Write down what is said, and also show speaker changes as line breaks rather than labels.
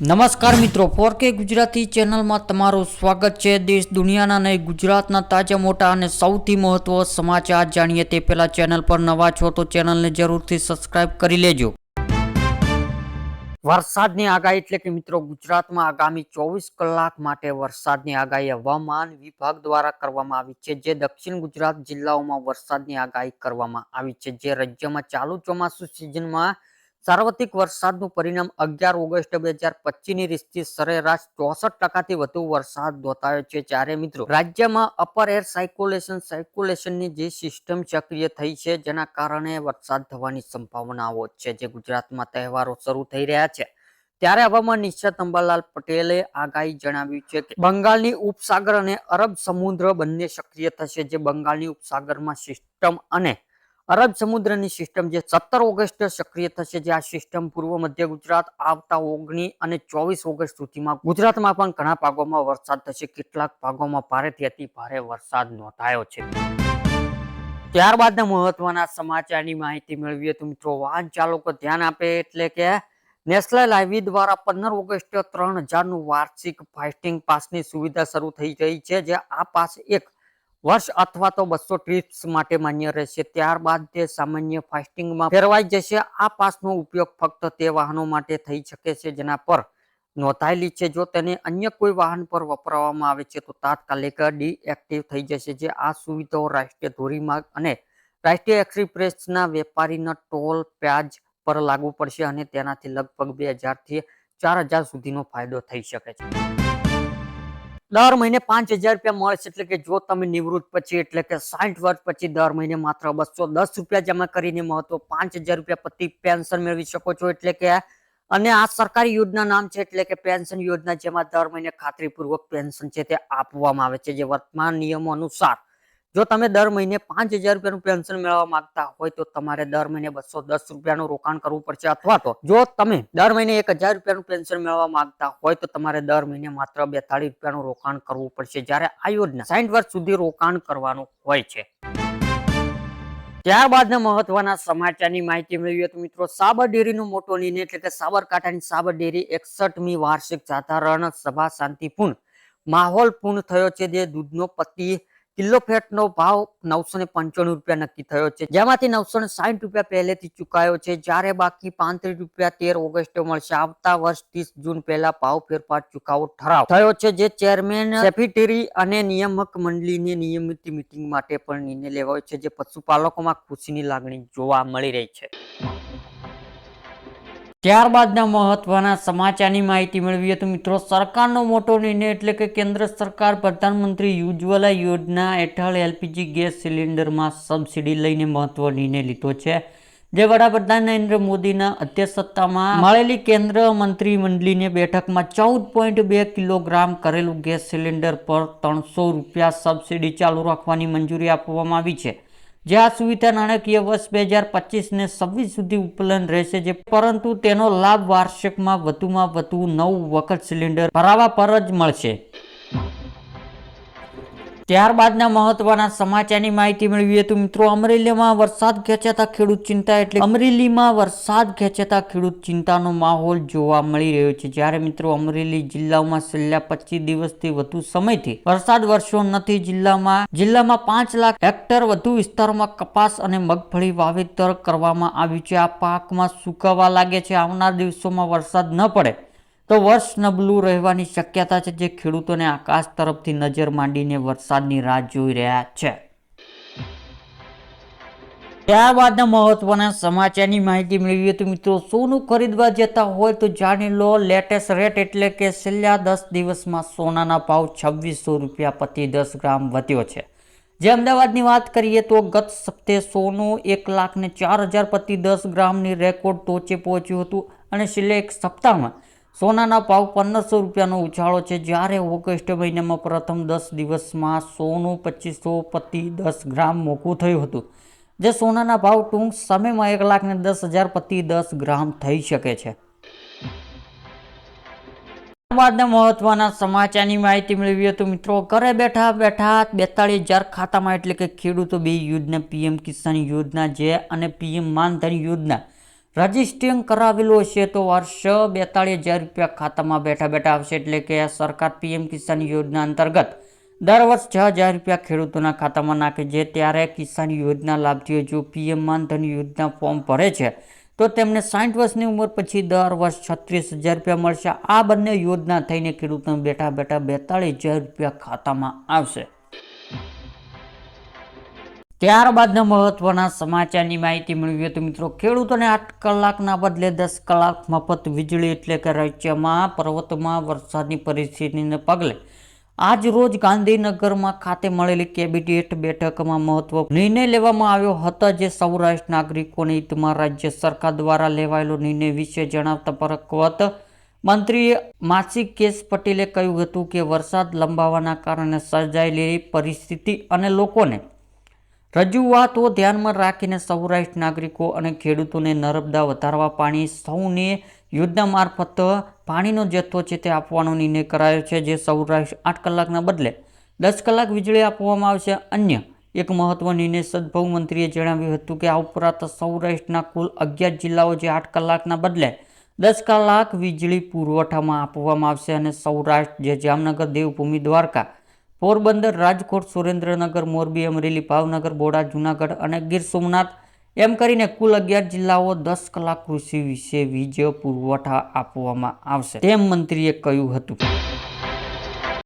નમસ્કાર મિત્રો, ફોરકે ગુજરાતી ચેનલમાં તમારું સ્વાગત છે. દેશ દુનિયાના નહીં ગુજરાતના તાજા, મોટા અને સૌથી મહત્વ સમાચાર જાણીએ તે પહેલાં ચેનલ પર નવા છો તો ચેનલને જરૂરથી સબસ્ક્રાઇબ કરી લેજો. વરસાદની આગાહી એટલે કે મિત્રો, ગુજરાતમાં આગામી ચોવીસ કલાક માટે વરસાદની આગાહી હવામાન વિભાગ દ્વારા કરવામાં આવી છે, જે દક્ષિણ ગુજરાત જિલ્લાઓમાં વરસાદની આગાહી કરવામાં આવી છે, જે રાજ્યમાં ચાલુ ચોમાસુ સિઝનમાં સાર્વત્રિક વરસાદનું પરિણામ અગિયાર ઓગસ્ટ બે હજાર પચીસની રીતથી સરેરાશ ચોસઠ ટકાથી વધુ વરસાદ નોંધાયો છે. જ્યારે મિત્રો રાજ્યમાં અપર એર સાયકોલેશન સાયકોલેશનની જે સિસ્ટમ સક્રિય થઈ છે, જેના કારણે વરસાદ થવાની સંભાવનાઓ છે, જે ગુજરાતમાં તહેવારો શરૂ થઈ રહ્યા છે. ત્યારે હવામાન નિષ્ણાત અંબાલાલ પટેલે આગાહી જણાવ્યું છે કે બંગાળની ઉપસાગર અને અરબ સમુદ્ર બંને સક્રિય થશે, જે બંગાળની ઉપસાગરમાં સિસ્ટમ અને અરબ સમુદ્રની સિસ્ટમ જે સત્તર ઓગસ્ટ સક્રિય થશે, જે આ સિસ્ટમ પૂર્વ મધ્ય ગુજરાત આવતા ઓગણી અને ચોવીસ ઓગસ્ટ સુધીમાં ગુજરાતમાં પણ ઘણા ભાગોમાં વરસાદ થશે. કેટલાક ભાગોમાં ભારેથી અતિ ભારે વરસાદ નોંધાયો છે. ત્યારબાદના મહત્વના સમાચારની માહિતી મેળવીએ તો મિત્રો, વાહન ચાલકો ધ્યાન આપે એટલે કે નેશનલ હાઈવે દ્વારા પંદર ઓગસ્ટ ત્રણ હજારનું વાર્ષિક ફાસ્ટિંગ પાસની સુવિધા શરૂ થઈ રહી છે, જે આ પાસ એક વર્ષ અથવા તો બસો ટ્રીપ્સ માટે માન્ય રહેશે. ત્યારબાદ તે સામાન્ય ફાસ્ટિંગમાં ફેરવાઈ જશે. આ પાસનો ઉપયોગ ફક્ત તે વાહનો માટે થઈ શકે છે જેના પર નોંધાયેલી છે. જો તેને અન્ય કોઈ વાહન પર વપરાવવામાં આવે છે તો તાત્કાલિક ડીએક્ટિવ થઈ જશે જે આ સુવિધાઓ રાષ્ટ્રીય ધોરીમાર્ગ અને રાષ્ટ્રીય એક્સપ્રેસના વેપારીના ટોલ પ્યાજ પર લાગુ પડશે અને તેનાથી લગભગ બે હજારથી ચાર હજાર સુધીનો ફાયદો થઈ શકે છે. દર મહિને પાંચ હજાર રૂપિયા મળશે એટલે કે જો તમે નિવૃત્ત પછી, એટલે કે સાઠ વર્ષ પછી દર મહિને માત્ર બસો દસ રૂપિયા જમા કરીને મહત્વ પાંચ હજાર રૂપિયા પ્રતિ પેન્શન મેળવી શકો છો. એટલે કે અને આ સરકારી યોજના નામ છે, એટલે કે પેન્શન યોજના, જેમાં દર મહિને ખાતરીપૂર્વક પેન્શન છે તે આપવામાં આવે છે, જે વર્તમાન નિયમો અનુસાર જો તમે દર મહિને પાંચ હજાર રૂપિયાનું પેન્શન મેળવવા માંગતા હોય તો તમારે દર મહિને બસો દસ રૂપિયાનું રોકાણ કરવું પડશે. અથવા તો જો તમે દર મહિને એક હજાર રૂપિયાનું પેન્શન મેળવવા માંગતા હોય તો તમારે દર મહિને માત્ર બેતાળીસ રૂપિયાનું રોકાણ કરવું પડશે જ્યારે આ યોજના સાઈઠ વર્ષ સુધી રોકાણ કરવાનું હોય છે. ત્યારબાદના મહત્વના સમાચારની માહિતી મેળવીએ તો મિત્રો, સાબર ડેરીનું મોટો નિર્ણય એટલે કે સાબરકાંઠાની સાબર ડેરી એકસઠમી વાર્ષિક સાધારણ સભા શાંતિપૂર્ણ માહોલ પૂર્ણ થયો છે. જે દૂધનો પતિ કિલો ફેટનો ભાવ નવસો ને પંચાણું રૂપિયા નક્કી થયો છે. જેમાંથી નવસો ને સાઠ રૂપિયા પહેલેથી ચુકાયો છે. જ્યારે બાકી પાંત્રીસ રૂપિયા તેર ઓગસ્ટે મળશે. આવતા વર્ષ ત્રીસ જૂન પહેલા ભાવ ફેરફાર ચુકાવો ઠરાવ. થયો છે જે ચેરમેન, સેફિટેરી અને નિયામક મંડળીની નિયમિત મિટિંગ માટે પણ નિર્ણય લેવાયો છે, જે પશુપાલકોમાં ખુશીની લાગણી જોવા મળી રહી છે. ત્યારબાદના મહત્વના સમાચારની માહિતી મેળવીએ તો મિત્રો, સરકારનો મોટો નિર્ણય એટલે કે કેન્દ્ર સરકાર પ્રધાનમંત્રી ઉજ્જવલા યોજના હેઠળ એલપીજી ગેસ સિલિન્ડરમાં સબસિડી લઈને મહત્વ નિર્ણય લીધો છે. જે વડાપ્રધાન નરેન્દ્ર મોદીના અધ્યક્ષતામાં મળેલી કેન્દ્ર મંત્રીમંડળીની બેઠકમાં ચૌદ પોઈન્ટ બે કિલોગ્રામ કરેલું ગેસ સિલિન્ડર પર ત્રણસો રૂપિયા સબસિડી ચાલુ રાખવાની મંજૂરી આપવામાં આવી છે. જે આ સુવિધા નાણાકીય વર્ષ બે હજાર પચીસને છવ્વીસ સુધી ઉપલબ્ધ રહેશે, જે પરંતુ તેનો લાભ વાર્ષિકમાં વધુમાં વધુ નવ વખત સિલિન્ડર ભરાવા પર જ મળશે. ત્યારબાદના મહત્વના સમાચારની માહિતી મેળવીએ તો મિત્રો, અમરેલીમાં વરસાદ ખેંચાતા ખેડૂત ચિંતા એટલે અમરેલીમાં વરસાદ ખેંચાતા ખેડૂત ચિંતાનો માહોલ જોવા મળી રહ્યો છે. જ્યારે મિત્રો, અમરેલી જિલ્લામાં છેલ્લા પચીસ દિવસથી વધુ સમયથી વરસાદ વરસ્યો નથી. જિલ્લામાં જિલ્લામાં પાંચ લાખ હેક્ટર વધુ વિસ્તારોમાં કપાસ અને મગફળી વાવેતર કરવામાં આવ્યું છે. આ પાકમાં સુકાવા લાગે છે. આવનાર દિવસોમાં વરસાદ ન પડે. તો વર્ષ નબળું રહેવાની શક્યતા છે જે ખેડૂતોને આકાશ તરફથી નજર માંડીને વરસાદની રાહ જોઈ રહ્યા છે. ત્યારબાદના મહત્વના સમાચારની માહિતી મેળવી હતી મિત્રો, સોનું ખરીદવા જતા હોય તો જાણી લો, લેટેસ્ટ રેટ એટલે કે છેલ્લા દસ દિવસમાં સોનાના ભાવ છવ્વીસો રૂપિયા પ્રતિ દસ ગ્રામ વધ્યો છે. જે અમદાવાદની વાત કરીએ તો ગત સપ્તાહે સોનું એક લાખને ચાર હજાર પ્રતિ દસ ગ્રામની રેકોર્ડ ટોચે પહોંચ્યું હતું અને છેલ્લે એક સપ્તાહમાં સોનાના ભાવ પંદરસો રૂપિયાનો ઉછાળો છે. જ્યારે ઓગસ્ટ મહિનામાં પ્રથમ દસ દિવસમાં સોનું પચીસો પ્રતિ દસ ગ્રામ મોંઘું થયું હતું. જે સોનાના ભાવ ટૂંક સમયમાં એક લાખ ને દસ હજાર પ્રતિ દસ ગ્રામ થઈ શકે છે. ત્યારબાદના મહત્વના સમાચારની માહિતી મેળવી હતી મિત્રો, ઘરે બેઠા બેઠા બેતાળીસ હજાર ખાતામાં એટલે કે ખેડૂતો બે યોજના પીએમ કિસાન યોજના જે અને પીએમ માનધન યોજના રજિસ્ટ્રિંગ કરાવેલું હશે તો વર્ષ બેતાળીસ હજાર રૂપિયા ખાતામાં બેઠા બેઠા આવશે એટલે કે સરકાર પીએમ કિસાન યોજના અંતર્ગત દર વર્ષ છ હજાર રૂપિયા ખેડૂતોના ખાતામાં નાખે છે. ત્યારે કિસાન યોજના લાભથીઓ જો પીએમ માનધન યોજના ફોર્મ ભરે છે, તો તેમને સાઠ વર્ષની ઉંમર પછી દર વર્ષ છત્રીસ હજાર રૂપિયા મળશે. આ બંને યોજના થઈને ખેડૂતોને બેઠા બેઠા બેતાળીસ હજાર રૂપિયા ખાતામાં આવશે. ત્યારબાદના મહત્વના સમાચારની માહિતી મેળવી હતી મિત્રો ખેડૂતોને આઠ કલાકના બદલે દસ કલાક મફત વીજળી એટલે કે રાજ્યમાં પર્વતમાં વરસાદની પરિસ્થિતિને પગલે આજ રોજ ગાંધીનગરમાં ખાતે મળેલી કેબિનેટ બેઠકમાં મહત્વ નિર્ણય લેવામાં આવ્યો હતો જે સૌરાષ્ટ્ર નાગરિકોને હિતમાં રાજ્ય સરકાર દ્વારા લેવાયેલો નિર્ણય વિશે જણાવતા પરકવત મંત્રીએ માસિક કેસ પટેલે કહ્યું હતું કે વરસાદ લંબાવાના કારણે સર્જાયેલી પરિસ્થિતિ અને લોકોને રજૂઆતો ધ્યાનમાં રાખીને સૌરાષ્ટ્ર નાગરિકો અને ખેડૂતોને નર્મદા વધારવા પાણી સૌને યોજના મારફત પાણીનો જથ્થો છે તે આપવાનો નિર્ણય કરાયો છે, જે સૌરાષ્ટ્ર આઠ કલાકના બદલે દસ કલાક વીજળી આપવામાં આવશે. અન્ય એક મહત્વ નિર્ણય સદભાવ મંત્રીએ જણાવ્યું હતું કે આ ઉપરાંત સૌરાષ્ટ્રના કુલ અગિયાર જિલ્લાઓ જે આઠ કલાકના બદલે દસ કલાક વીજળી પુરવઠામાં આપવામાં આવશે અને સૌરાષ્ટ્ર, જે જામનગર, દેવભૂમિ, દ્વારકા પોરબંદર રાજકોટ, સુરેન્દ્રનગર, મોરબી, અમરેલી, ભાવનગર, બોડા, જૂનાગઢ અને ગીર સોમનાથ. એમ કરીને કુલ અગિયાર જિલ્લાઓ દસ કલાક કૃષિ વિશે વીજ પુરવઠા આપવામાં આવશે. તેમ મંત્રીએ કહ્યું હતું.